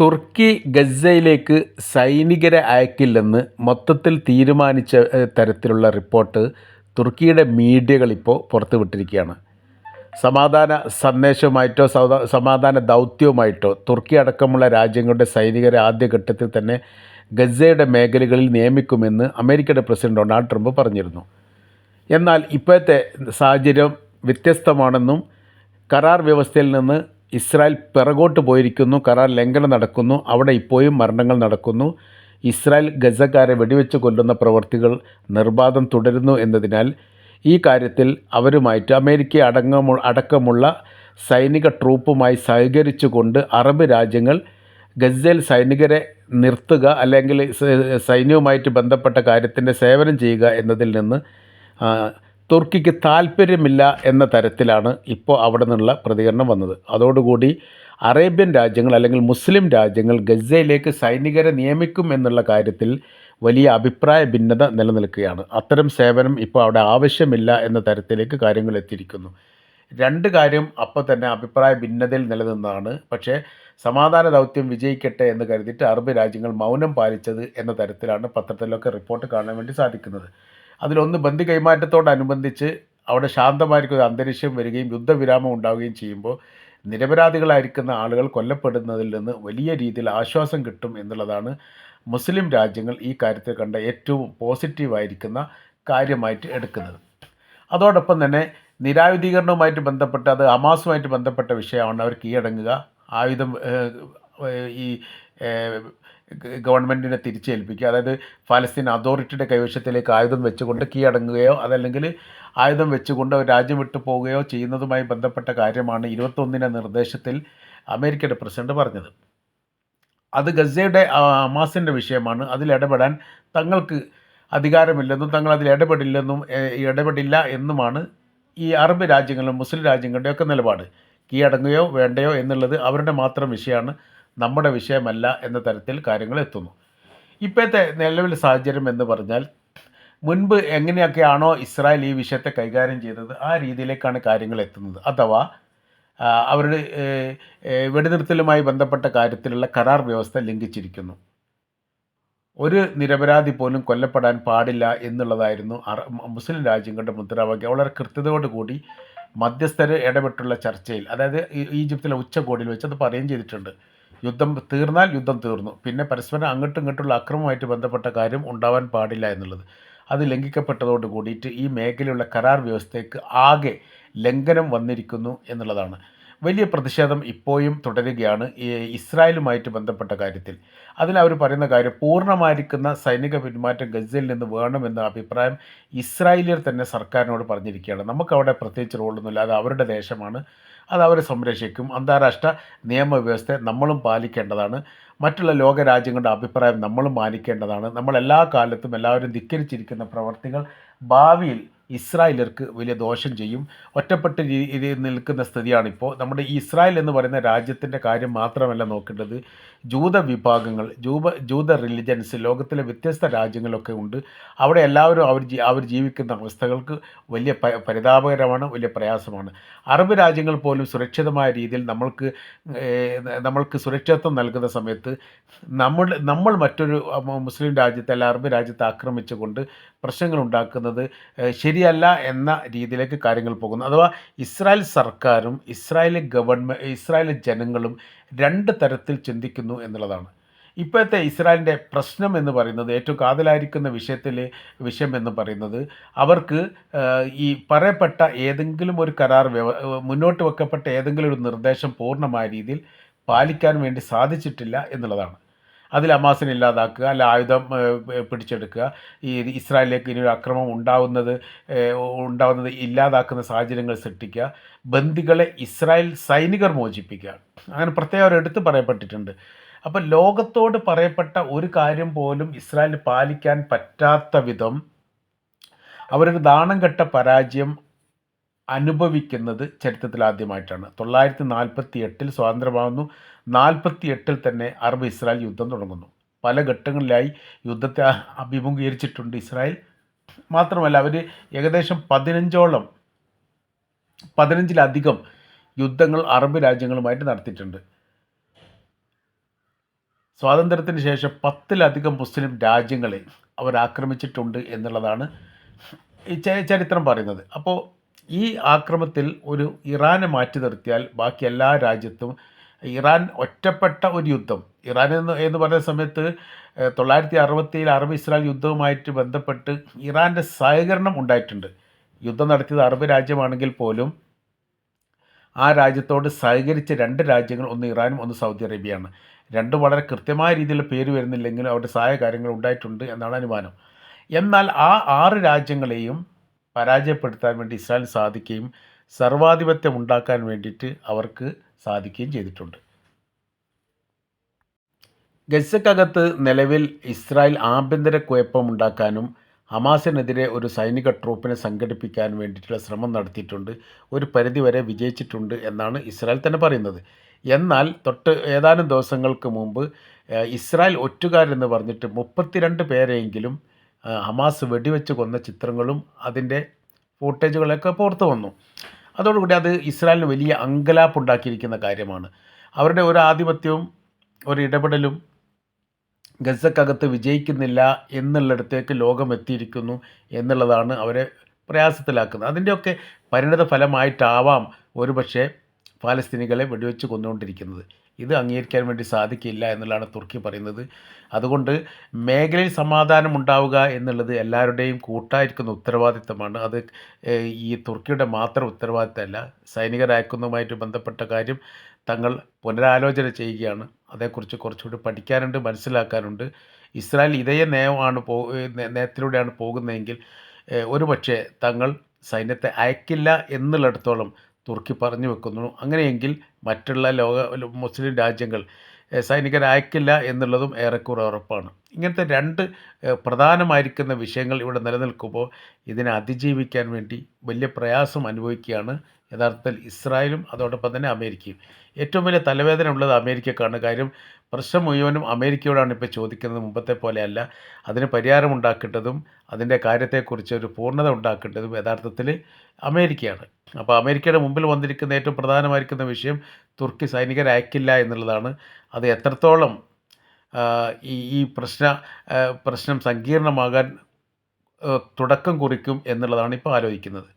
തുർക്കി ഗസയിലേക്ക് സൈനികരെ അയക്കില്ലെന്ന് മൊത്തത്തിൽ തീരുമാനിച്ച തരത്തിലുള്ള റിപ്പോർട്ട് തുർക്കിയുടെ മീഡിയകളിപ്പോൾ പുറത്തുവിട്ടിരിക്കുകയാണ്. സമാധാന സന്ദേശവുമായിട്ടോ സമാധാന ദൗത്യവുമായിട്ടോ തുർക്കി അടക്കമുള്ള രാജ്യങ്ങളുടെ സൈനികരെ ആദ്യഘട്ടത്തിൽ തന്നെ ഗസയുടെ മേഖലകളിൽ നിയമിക്കുമെന്ന് അമേരിക്കയുടെ പ്രസിഡന്റ് ഡൊണാൾഡ് ട്രംപ് പറഞ്ഞിരുന്നു. എന്നാൽ ഇപ്പോഴത്തെ സാഹചര്യം വ്യത്യസ്തമാണെന്നും കരാർ വ്യവസ്ഥയിൽ നിന്ന് ഇസ്രായേൽ പിറകോട്ട് പോയിരിക്കുന്നു കരാർ ലംഘനം നടക്കുന്നു അവിടെ ഇപ്പോഴും മരണങ്ങൾ നടക്കുന്നു. ഇസ്രായേൽ ഗസക്കാരെ വെടിവെച്ച് കൊല്ലുന്ന പ്രവർത്തികൾ നിർബാധം തുടരുന്നു എന്നതിനാൽ ഈ കാര്യത്തിൽ അവരുമായിട്ട് അമേരിക്ക അടങ്ങമു അടക്കമുള്ള സൈനിക ട്രൂപ്പുമായി സഹകരിച്ചുകൊണ്ട് അറബ് രാജ്യങ്ങൾ ഗസയിൽ സൈനികരെ നിർത്തുക അല്ലെങ്കിൽ സൈന്യവുമായിട്ട് ബന്ധപ്പെട്ട കാര്യത്തിന്റെ സേവനം ചെയ്യുക എന്നതിൽ നിന്ന് തുർക്കിക്ക് താല്പര്യമില്ല എന്ന തരത്തിലാണ് ഇപ്പോൾ അവിടെ നിന്നുള്ള പ്രതികരണം വന്നത്. അതോടുകൂടി അറേബ്യൻ രാജ്യങ്ങൾ അല്ലെങ്കിൽ മുസ്ലിം രാജ്യങ്ങൾ ഗസയിലേക്ക് സൈനികരെ നിയമിക്കും എന്നുള്ള കാര്യത്തിൽ വലിയ അഭിപ്രായ ഭിന്നത നിലനിൽക്കുകയാണ്. അത്തരം സേവനം ഇപ്പോൾ അവിടെ ആവശ്യമില്ല എന്ന തരത്തിലേക്ക് കാര്യങ്ങൾ എത്തിയിരിക്കുന്നു. രണ്ട് കാര്യം അപ്പോൾ തന്നെ അഭിപ്രായ ഭിന്നതയിൽ നിലനിന്നതാണ്. പക്ഷേ സമാധാന ദൗത്യം വിജയിക്കട്ടെ എന്ന് കരുതിയിട്ട് അറബ് രാജ്യങ്ങൾ മൗനം പാലിച്ചത് എന്ന തരത്തിലാണ് പത്രത്തിലൊക്കെ റിപ്പോർട്ട് കാണാൻ വേണ്ടി സാധിക്കുന്നത്. അതിലൊന്ന് ബന്ധു കൈമാറ്റത്തോടനുബന്ധിച്ച് അവിടെ ശാന്തമായിരിക്കുന്ന അന്തരീക്ഷം വരികയും യുദ്ധവിരാമം ഉണ്ടാവുകയും ചെയ്യുമ്പോൾ നിരപരാധികളായിരിക്കുന്ന ആളുകൾ കൊല്ലപ്പെടുന്നതിൽ നിന്ന് വലിയ രീതിയിൽ ആശ്വാസം കിട്ടും എന്നുള്ളതാണ് മുസ്ലിം രാജ്യങ്ങൾ ഈ കാര്യത്തിൽ കണ്ട ഏറ്റവും പോസിറ്റീവായിരിക്കുന്ന കാര്യമായിട്ട് എടുക്കുന്നത്. അതോടൊപ്പം തന്നെ നിരായുധീകരണവുമായിട്ട് ബന്ധപ്പെട്ട് അത് ഹമാസുമായിട്ട് ബന്ധപ്പെട്ട വിഷയമാണ് അവർ കീഴടങ്ങുക. ആയുധം ഈ ഗവൺമെന്റിനെ തിരിച്ചേൽപ്പിക്കുക. അതായത് ഫലസ്തീൻ അതോറിറ്റിയുടെ കൈവശത്തിലേക്ക് ആയുധം വെച്ചുകൊണ്ട് കീഴടങ്ങുകയോ അതല്ലെങ്കിൽ ആയുധം വെച്ചുകൊണ്ട് രാജ്യം വിട്ടു പോവുകയോ ചെയ്യുന്നതുമായി ബന്ധപ്പെട്ട കാര്യമാണ് ഇരുപത്തൊന്നിന്റെ നിർദ്ദേശത്തിൽ അമേരിക്കയുടെ പ്രസിഡന്റ് പറഞ്ഞത്. അത് ഗസയുടെ അമാസിന്റെ വിഷയമാണ്. അതിൽ ഇടപെടാൻ തങ്ങൾക്ക് അധികാരമില്ലെന്നും തങ്ങൾ അതിൽ ഇടപെടില്ലെന്നും ഇടപെടില്ല എന്നുമാണ് ഈ അറബ് രാജ്യങ്ങളും മുസ്ലിം രാജ്യങ്ങളുടെയൊക്കെ നിലപാട്. കീഴടങ്ങുകയോ വേണ്ടയോ എന്നുള്ളത് അവരുടെ മാത്രം വിഷയമാണ്. നമ്മുടെ വിഷയമല്ല എന്ന തരത്തിൽ കാര്യങ്ങൾ എത്തുന്നു. ഇപ്പോഴത്തെ നിലവിൽ സാഹചര്യം എന്ന് പറഞ്ഞാൽ മുൻപ് എങ്ങനെയൊക്കെയാണോ ഇസ്രായേൽ ഈ വിഷയത്തെ കൈകാര്യം ചെയ്തത് ആ രീതിയിലേക്കാണ് കാര്യങ്ങൾ എത്തുന്നത്. അഥവാ അവരുടെ വെടിനിർത്തലുമായി ബന്ധപ്പെട്ട കാര്യത്തിലുള്ള കരാർ വ്യവസ്ഥ ലംഘിച്ചിരിക്കുന്നു. ഒരു നിരപരാധി പോലും കൊല്ലപ്പെടാൻ പാടില്ല എന്നുള്ളതായിരുന്നു മുസ്ലിം രാജ്യങ്ങളുടെ മുദ്രാവാക്യം. വളരെ കൃത്യതയോടുകൂടി മധ്യസ്ഥര് ഇടപെട്ടുള്ള ചർച്ചയിൽ അതായത് ഈജിപ്തിലെ ഉച്ചകോടിയിൽ വെച്ച് അത് പറയുകയും ചെയ്തിട്ടുണ്ട്. യുദ്ധം തീർന്നാൽ യുദ്ധം തീർന്നു. പിന്നെ പരസ്പരം അങ്ങോട്ടും ഇങ്ങോട്ടുള്ള അക്രമമായിട്ട് ബന്ധപ്പെട്ട കാര്യം ഉണ്ടാവാൻ പാടില്ല എന്നുള്ളത്. അത് ലംഘിക്കപ്പെട്ടതോട് കൂടിയിട്ട് ഈ മേഖലയുള്ള കരാർ വ്യവസ്ഥയ്ക്ക് ആകെ ലംഘനം വന്നിരിക്കുന്നു എന്നുള്ളതാണ്. വലിയ പ്രതിഷേധം ഇപ്പോഴും തുടരുകയാണ് ഇസ്രായേലുമായിട്ട് ബന്ധപ്പെട്ട കാര്യത്തിൽ. അതിൽ അവർ പറയുന്ന കാര്യം പൂർണമായിരിക്കുന്ന സൈനിക പിന്മാറ്റം ഗസയിൽ നിന്ന് വേണമെന്ന അഭിപ്രായം ഇസ്രായേലിയർ തന്നെ സർക്കാരിനോട് പറഞ്ഞിരിക്കുകയാണ്. നമുക്കവിടെ പ്രത്യേകിച്ച് റോളൊന്നുമില്ല. അത് അവരുടെ ദേശമാണ്. അത് അവരെ സംരക്ഷിക്കും. അന്താരാഷ്ട്ര നിയമവ്യവസ്ഥ നമ്മളും പാലിക്കേണ്ടതാണ്. മറ്റുള്ള ലോകരാജ്യങ്ങളുടെ അഭിപ്രായം നമ്മളും മാനിക്കേണ്ടതാണ്. നമ്മൾ എല്ലാ കാലത്തും എല്ലാവരും ധിക്കരിച്ചിരിക്കുന്ന പ്രവർത്തികൾ ഭാവിയിൽ ഇസ്രായേലർക്ക് വലിയ ദോഷം ചെയ്യും. ഒറ്റപ്പെട്ട നിൽക്കുന്ന സ്ഥിതിയാണിപ്പോൾ നമ്മുടെ ഇസ്രായേൽ എന്ന് പറയുന്ന രാജ്യത്തിന്റെ കാര്യം മാത്രമല്ല നോക്കേണ്ടത്. ജൂത വിഭാഗങ്ങൾ ജൂബ ജൂത റിലിജൻസ് ലോകത്തിലെ വ്യത്യസ്ത രാജ്യങ്ങളൊക്കെ ഉണ്ട്. അവിടെ എല്ലാവരും അവർ അവർ ജീവിക്കുന്ന അവസ്ഥകൾക്ക് വലിയ പരിതാപകരമാണ് വലിയ പ്രയാസമാണ്. അറബ് രാജ്യങ്ങൾ പോലും സുരക്ഷിതമായ രീതിയിൽ നമ്മൾക്ക് നമ്മൾക്ക് സുരക്ഷിതത്വം നൽകുന്ന സമയത്ത് നമ്മൾ നമ്മൾ മറ്റൊരു മുസ്ലിം രാജ്യത്തെ അല്ല അറബ് രാജ്യത്തെ ആക്രമിച്ചുകൊണ്ട് പ്രശ്നങ്ങൾ ഉണ്ടാക്കുന്നത് ഏഹ്, ശരിയല്ല എന്ന രീതിയിലേക്ക് കാര്യങ്ങൾ പോകുന്നു. അഥവാ ഇസ്രായേൽ സർക്കാരും ഇസ്രായേൽ ഗവൺമെന്റ് ഇസ്രായേൽ ജനങ്ങളും രണ്ട് തരത്തിൽ ചിന്തിക്കുന്നു എന്നുള്ളതാണ്. ഇപ്പോഴത്തെ ഇസ്രായേലിന്റെ പ്രശ്നം എന്ന് പറയുന്നത് ഏറ്റവും കാതലായിരിക്കുന്ന വിഷയത്തിൽ വിഷയം എന്ന് പറയുന്നത് അവർക്ക് ഈ പറയപ്പെട്ട ഏതെങ്കിലും ഒരു കരാർ വ്യവ മുന്നോട്ട് വെക്കപ്പെട്ട ഏതെങ്കിലും ഒരു നിർദ്ദേശം പൂർണമായ രീതിയിൽ പാലിക്കാൻ വേണ്ടി സാധിച്ചിട്ടില്ല എന്നുള്ളതാണ്. അതിൽ അമാസിനെ ഇല്ലാതാക്കുക അല്ല ആയുധം പിടിച്ചെടുക്കുക. ഈ ഇസ്രായേലിലേക്ക് ഇനി ഒരു അക്രമം ഉണ്ടാവുന്നത് ഉണ്ടാവുന്നത് ഇല്ലാതാക്കുന്ന സാഹചര്യങ്ങൾ സൃഷ്ടിക്കുക ബന്ദികളെ ഇസ്രായേൽ സൈനികർ മോചിപ്പിക്കുക. അങ്ങനെ പ്രത്യേകം എടുത്തു പറയപ്പെട്ടിട്ടുണ്ട്. അപ്പോൾ ലോകത്തോട് പറയപ്പെട്ട ഒരു കാര്യം പോലും ഇസ്രായേൽ പാലിക്കാൻ പറ്റാത്ത വിധം അവരൊരു ദാണം കെട്ട പരാജയം അനുഭവിക്കുന്നത് ചരിത്രത്തിൽ ആദ്യമായിട്ടാണ് തൊള്ളായിരത്തി നാൽപ്പത്തി എട്ടിൽ സ്വാതന്ത്ര്യമാകുന്നു നാൽപ്പത്തി എട്ടിൽ തന്നെ അറബ് ഇസ്രായേൽ യുദ്ധം തുടങ്ങുന്നു. പല ഘട്ടങ്ങളിലായി യുദ്ധത്തെ അഭിമുഖീകരിച്ചിട്ടുണ്ട് ഇസ്രായേൽ. മാത്രമല്ല അവർ ഏകദേശം പതിനഞ്ചോളം പതിനഞ്ചിലധികം യുദ്ധങ്ങൾ അറബ് രാജ്യങ്ങളുമായിട്ട് നടത്തിയിട്ടുണ്ട്. സ്വാതന്ത്ര്യത്തിന് ശേഷം പത്തിലധികം മുസ്ലിം രാജ്യങ്ങളെ അവർ ആക്രമിച്ചിട്ടുണ്ട് എന്നുള്ളതാണ് ഈ ചരിത്രം പറയുന്നത്. അപ്പോൾ ഈ ആക്രമത്തിൽ ഒരു ഇറാനെ മാറ്റി നിർത്തിയാൽ ബാക്കി എല്ലാ രാജ്യത്തും ഇറാൻ ഒറ്റപ്പെട്ട ഒരു യുദ്ധം. ഇറാൻ എന്ന് എന്ന് പറയുന്ന സമയത്ത് തൊള്ളായിരത്തി അറുപത്തിയിൽ അറബ് ഇസ്രായേൽ യുദ്ധവുമായിട്ട് ബന്ധപ്പെട്ട് ഇറാന്റെ സഹകരണം ഉണ്ടായിട്ടുണ്ട്. യുദ്ധം നടത്തിയത് അറബ് രാജ്യമാണെങ്കിൽ പോലും ആ രാജ്യത്തോട് സഹകരിച്ച രണ്ട് രാജ്യങ്ങൾ ഒന്ന് ഇറാനും ഒന്ന് സൗദി അറേബ്യയാണ്. രണ്ടും വളരെ കൃത്യമായ രീതിയിൽ പേര് വരുന്നില്ലെങ്കിലും അവരുടെ സഹായ കാര്യങ്ങൾ ഉണ്ടായിട്ടുണ്ട് എന്നാണ് അനുമാനം. എന്നാൽ ആ ആറ് രാജ്യങ്ങളെയും പരാജയപ്പെടുത്താൻ വേണ്ടി ഇസ്രായേലിന് സാധിക്കുകയും സർവാധിപത്യം ഉണ്ടാക്കാൻ വേണ്ടിയിട്ട് അവർക്ക് സാധിക്കുകയും ചെയ്തിട്ടുണ്ട്. ഗസക്കകത്ത് നിലവിൽ ഇസ്രായേൽ ആഭ്യന്തര കുഴപ്പമുണ്ടാക്കാനും ഹമാസിനെതിരെ ഒരു സൈനിക ട്രൂപ്പിനെ സംഘടിപ്പിക്കാൻ വേണ്ടിയിട്ടുള്ള ശ്രമം നടത്തിയിട്ടുണ്ട്. ഒരു പരിധിവരെ വിജയിച്ചിട്ടുണ്ട് എന്നാണ് ഇസ്രായേൽ തന്നെ പറയുന്നത്. എന്നാൽ തൊട്ട് ഏതാനും ദിവസങ്ങൾക്ക് മുമ്പ് ഇസ്രായേൽ ഒറ്റുകാരെന്ന് പറഞ്ഞിട്ട് മുപ്പത്തിരണ്ട് പേരെയെങ്കിലും ഹമാസ് വെടിവെച്ച് കൊന്ന ചിത്രങ്ങളും അതിന്റെ ഫൂട്ടേജുകളൊക്കെ പുറത്തു വന്നു. അതോടുകൂടി അത് ഇസ്രായേലിന് വലിയ അങ്കലാപ്പ് ഉണ്ടാക്കിയിരിക്കുന്ന കാര്യമാണ്. അവരുടെ ഒരു ആധിപത്യവും ഒരു ഇടപെടലും ഗസക്കകത്ത് വിജയിക്കുന്നില്ല എന്നുള്ളിടത്തേക്ക് ലോകം എത്തിയിരിക്കുന്നു എന്നുള്ളതാണ് അവരെ പ്രയാസത്തിലാക്കുന്നത്. അതിന്റെയൊക്കെ പരിണിത ഫലമായിട്ടാവാം ഒരുപക്ഷെ പാലസ്തീനികളെ വെടിവെച്ച് കൊന്നുകൊണ്ടിരിക്കുന്നത്. ഇത് അംഗീകരിക്കാൻ വേണ്ടി സാധിക്കില്ല എന്നുള്ളതാണ് തുർക്കി പറയുന്നത്. അതുകൊണ്ട് മേഖലയിൽ സമാധാനം ഉണ്ടാവുക എന്നുള്ളത് എല്ലാവരുടെയും കൂട്ടായിരിക്കുന്ന ഉത്തരവാദിത്തമാണ്. അത് ഈ തുർക്കിയുടെ മാത്രം ഉത്തരവാദിത്തമല്ല. സൈനികരയക്കുന്നതുമായിട്ട് ബന്ധപ്പെട്ട കാര്യം തങ്ങൾ പുനരാലോചന ചെയ്യുകയാണ്. അതേക്കുറിച്ച് കുറച്ചുകൂടി പഠിക്കാനുണ്ട് മനസ്സിലാക്കാനുണ്ട്. ഇസ്രായേൽ ഇതേ നയമാണ് പോ നയത്തിലൂടെയാണ് പോകുന്നതെങ്കിൽ ഒരുപക്ഷെ തങ്ങൾ സൈന്യത്തെ അയക്കില്ല എന്നുള്ളിടത്തോളം തുർക്കി പറഞ്ഞു വെക്കുന്നു. അങ്ങനെയെങ്കിൽ മറ്റുള്ള ലോക മുസ്ലിം രാജ്യങ്ങൾ സൈനികരായക്കില്ല എന്നുള്ളതും ഏറെക്കുറെ ഉറപ്പാണ്. ഇങ്ങനത്തെ രണ്ട് പ്രധാനമായിരിക്കുന്ന വിഷയങ്ങൾ ഇവിടെ നിലനിൽക്കുമ്പോൾ ഇതിനെ അതിജീവിക്കാൻ വേണ്ടി വലിയ പ്രയാസം അനുഭവിക്കുകയാണ് യഥാർത്ഥത്തിൽ ഇസ്രായേലും അതോടൊപ്പം തന്നെ അമേരിക്കയും. ഏറ്റവും വലിയ തലവേദന ഉള്ളത് അമേരിക്കക്കാണ്. കാര്യം പ്രശ്നം മുഴുവനും അമേരിക്കയോടാണ് ഇപ്പോൾ ചോദിക്കുന്നത്. മുമ്പത്തെ പോലെയല്ല അതിന് പരിഹാരം ഉണ്ടാക്കേണ്ടതും അതിന്റെ കാര്യത്തെക്കുറിച്ച് ഒരു പൂർണത ഉണ്ടാക്കേണ്ടതും യഥാർത്ഥത്തിൽ അമേരിക്കയാണ്. അപ്പോൾ അമേരിക്കയുടെ മുമ്പിൽ വന്നിരിക്കുന്ന ഏറ്റവും പ്രധാനമായിരിക്കുന്ന വിഷയം തുർക്കി സൈനികരെ അയക്കില്ല എന്നുള്ളതാണ്. അത് എത്രത്തോളം ഈ ഈ പ്രശ്ന പ്രശ്നം സങ്കീർണമാകാൻ തുടക്കം കുറിക്കും എന്നുള്ളതാണ് ഇപ്പോൾ ആലോചിക്കുന്നത്.